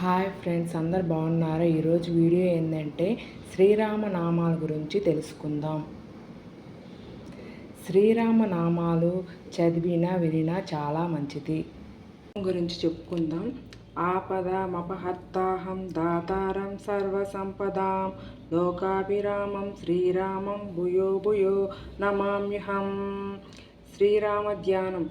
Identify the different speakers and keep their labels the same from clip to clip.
Speaker 1: Hi friends అందరు బాగున్నారా? ఈరోజు వీడియో ఏంటంటే శ్రీరామనామాల గురించి తెలుసుకుందాం. శ్రీరామనామాలు చదివినా వినినా చాలా మంచిది. గురించి చెప్పుకుందాం. ఆపదమపహత్తాహం దాతారం సర్వసంపదాం. లోకాభిరామం శ్రీరామం భూయో భూయో నమామ్యహం. శ్రీరామ ధ్యానం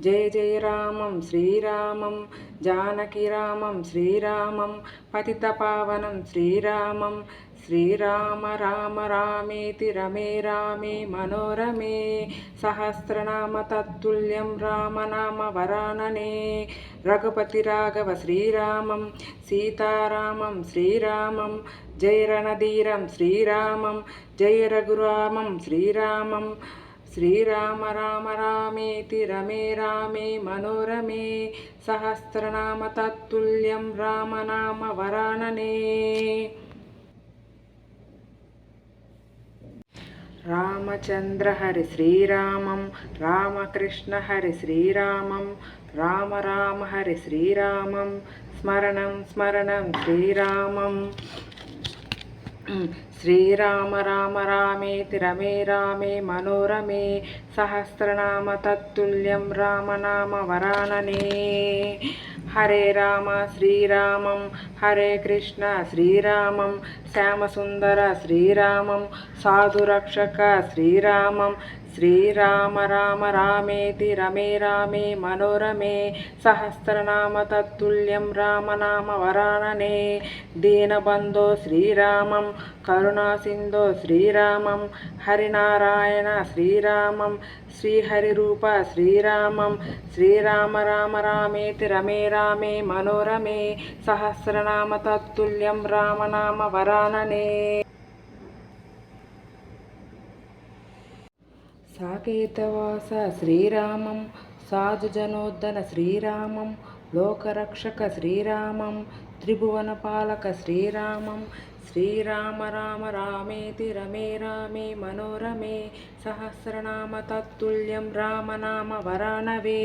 Speaker 1: జయ జయ రామం శ్రీరామం జానకి రామం శ్రీరామం పతిత పావనం శ్రీరామం శ్రీరామ రామ రామేతి రమే రామే మనోరమే సహస్రనామ తత్తుల్యం రామనామ వరాననే రఘుపతి రాఘవ శ్రీరామం సీతారామం శ్రీరామం జయ రణధీరం శ్రీరామం జయ రఘురామం శ్రీరామం శ్రీరామ రామ రామేతి రమే రామే మనోరమే సహస్రనామ తత్తుల్యం రామనామ వరాననే. రామచంద్ర హరి శ్రీరామం రామకృష్ణ హరి శ్రీరామం రామ రామ హరి శ్రీరామం స్మరణం స్మరణం శ్రీరామం. శ్రీరామ రామ రామేతి రమే రామే మనోరమే సహస్రనామ తత్తుల్యం రామనామ వరాననే. హరే రామ శ్రీరామం హరే కృష్ణ శ్రీరామం శ్యామసుందర శ్రీరామం సాధురక్షక శ్రీరామం శ్రీరామ రామ రామేతి రమే రామే మనోరమే సహస్రనామ తత్తుల్యం రామనామ వరాననే దీనబంధో శ్రీరామం కరుణాసింధో శ్రీరామం హరినారాయణ శ్రీరామం శ్రీహరిరూప శ్రీరామం శ్రీరామ రామ రామేతి రమే రామే మనోరమే సహస్రనామ తత్తుల్యం రామనామ వరాననే సాకేతవాస శ్రీరామం సాధుజనోద్దన శ్రీరామం లోకరక్షక శ్రీరామం త్రిభువనపాలక శ్రీరామం శ్రీరామ రామ రామేతి రమే రామే మనోరమే సహస్రనామ తత్తుల్యం రామనామ వరానవే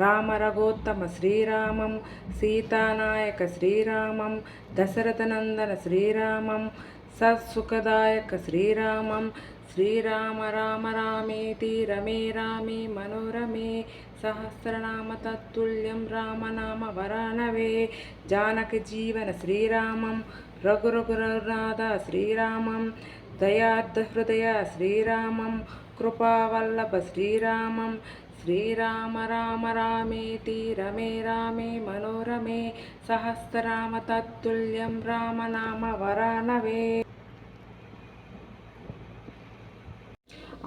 Speaker 1: రామ రఘోత్తమ శ్రీరామం సీతానాయక శ్రీరామం దశరథనందన శ్రీరామం సత్సుఖదాయక శ్రీరామం శ్రీరామ రామ రామేతి రమే రామే మనోరమే సహస్రనామ తత్తుల్యం రామనామ వరానవే. జానక జీవన శ్రీరామం రఘు రఘురనాథ శ్రీరామం దయార్థ హృదయ శ్రీరామం కృపావల్లభ శ్రీరామం శ్రీరామ రామ రామేతి రమే రామే మనోరమే సహస్రనామ తత్తుల్యం రామనామ వరానవే.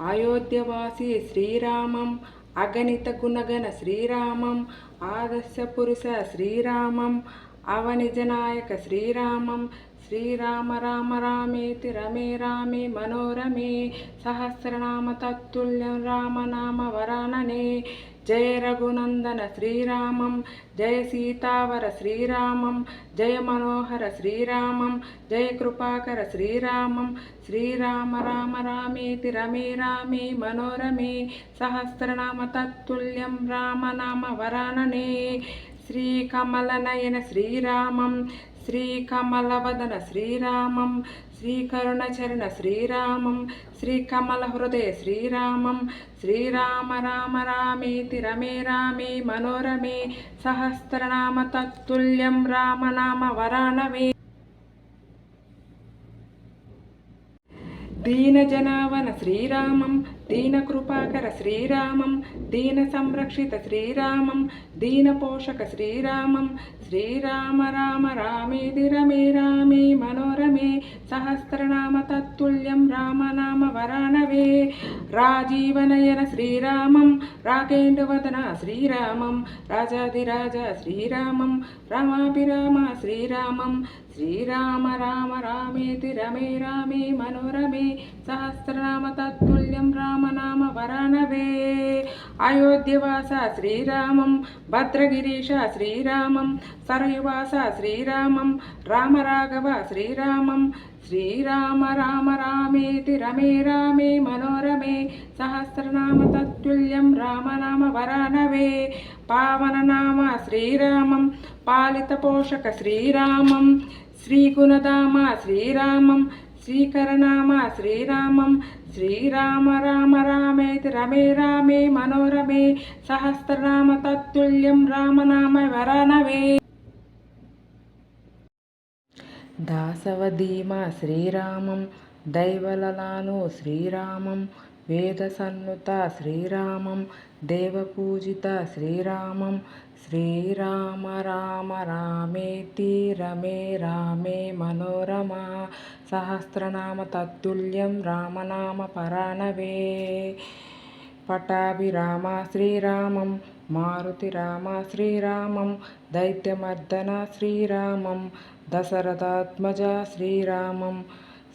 Speaker 1: అయోధ్యవాసి శ్రీరామం అగణిత గుణగణ శ్రీరామం ఆదర్శ పురుష శ్రీరామం అవనిజనాయక శ్రీరామం శ్రీరామ రామ రామేతి రమే రామే మనోరమే సహస్రనామ తత్తుల్యం రామనామ వరాననే జయ రఘునందన శ్రీరామం జయ సీతావర శ్రీరామం జయ మనోహర శ్రీరామం జయ కృపాకర శ్రీరామం శ్రీరామ రామ రామేతి రమే రామే మనోరమే సహస్రనామ తత్తుల్యం రామనామ వరాననే శ్రీకమలనయన శ్రీరామం శ్రీకమలవదన శ్రీరామం శ్రీకరుణచరణ శ్రీరామం శ్రీకమల హృదయ శ్రీరామం శ్రీరామ రామ రామేతి రమే రామే మనోరమే సహస్రనామ తత్తుల్యం రామనామ వరానవే దీనజనావన శ్రీరామం దీనకృపాకర శ్రీరామం దీన సంరక్షిత శ్రీరామం దీనపోషక శ్రీరామం శ్రీరామ రామ రామేది రమే రామే మనోరమే సహస్రనామ తత్తుల్యం రామనామ వరాణవే రాజీవనయన శ్రీరామం రాకేంద్రవదన శ్రీరామం రాజాదిరాజ శ్రీరామం రామాభిరామ శ్రీరామం శ్రీరామ రామ రామేతి రమే రామే మనోరమే సహస్రనామ తత్తుల్యం రామ రామనామ వరణవే అయోధ్యవాస శ్రీరామం భద్రగిరీశ శ్రీరామం సరయువాస శ్రీరామం రామరాఘవ శ్రీరామం శ్రీరామ రామ రామేతి రమే రామే మనోరమే సహస్రనామ తత్తుల్యం రామనామ వరానవే. పావననామ శ్రీరామం పాలిత పోషక శ్రీరామం శ్రీగుణధామ శ్రీరామం శ్రీకరనామ శ్రీరామం శ్రీరామ రామ రామేతి రమే రామే మనోరమే సహస్రనామ తత్తుల్యం రామనామ వరానవే దాసవధీమ శ్రీరామం దైవలలాను శ్రీరామం వేదసన్నుత శ్రీరామం దేవపూజిత శ్రీరామం శ్రీరామ రామ రామేతి రమే రామే మనోరమ సహస్రనామ తత్తుల్యం రామనామ పరాణవే పటాభిరామ శ్రీరామం మారుతి రామ శ్రీరామం దైత్యమర్దన శ్రీరామం దశరథాత్మజ శ్రీరామం.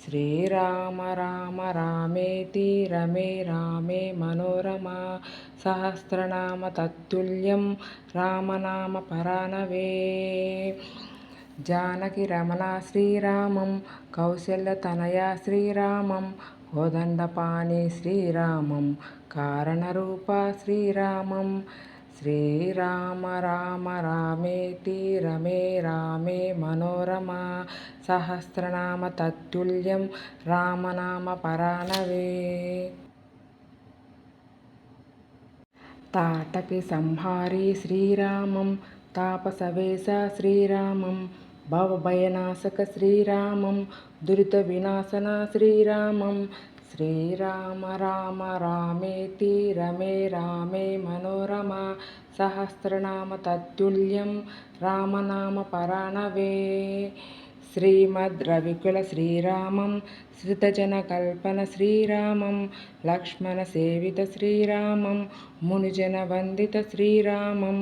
Speaker 1: శ్రీరామ రామ రామేతి రమే రామే మనోరమ సహస్రనామ తత్తుల్యం రామనామ పరానవే. జానకి రమణ శ్రీరామం కౌశల్య తనయ శ్రీరామం కోదండపాణి శ్రీరామం కారణరూప శ్రీరామం శ్రీరామ రామ రామేతి రమే రామే మనోరమ సహస్రనామ తత్తుల్యం రామనామ పరాణవే తాటకి సంహారి శ్రీరామం తాపసవేశ శ్రీరామం భవభయనాశక శ్రీరామం దురిత వినాశన శ్రీరామం శ్రీరామ రామ రామేతి రమే రామే మనోరమ సహస్రనామ తత్తుల్యం రామనామ పరాణవే శ్రీమద్ రవికుల శ్రీరామం శ్రుతజన కల్పన శ్రీరామం లక్ష్మణ సేవిత శ్రీరామం మునిజన వందిత శ్రీరామం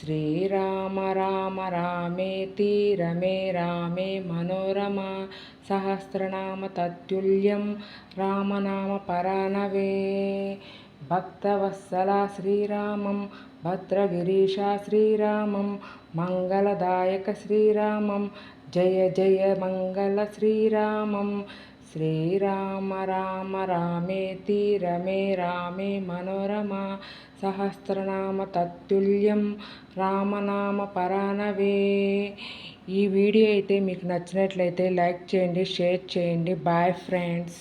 Speaker 1: శ్రీరామ రామ రామేతి రమే రామే మనోరమ సహస్రనామ తత్తుల్యం రామనామ పరాణవే భక్తవత్సల శ్రీరామం భద్రగిరీశ శ్రీరామం మంగళదాయక శ్రీరామం జయ జయ మంగళ శ్రీరామం శ్రీరామ రామ రామేతి రమే రామే మనోరమ సహస్రనామ తత్తుల్యం రామనామ పరానవే ఈ వీడియో అయితే మీకు నచ్చినట్లయితే లైక్ చేయండి షేర్ చేయండి. Bye friends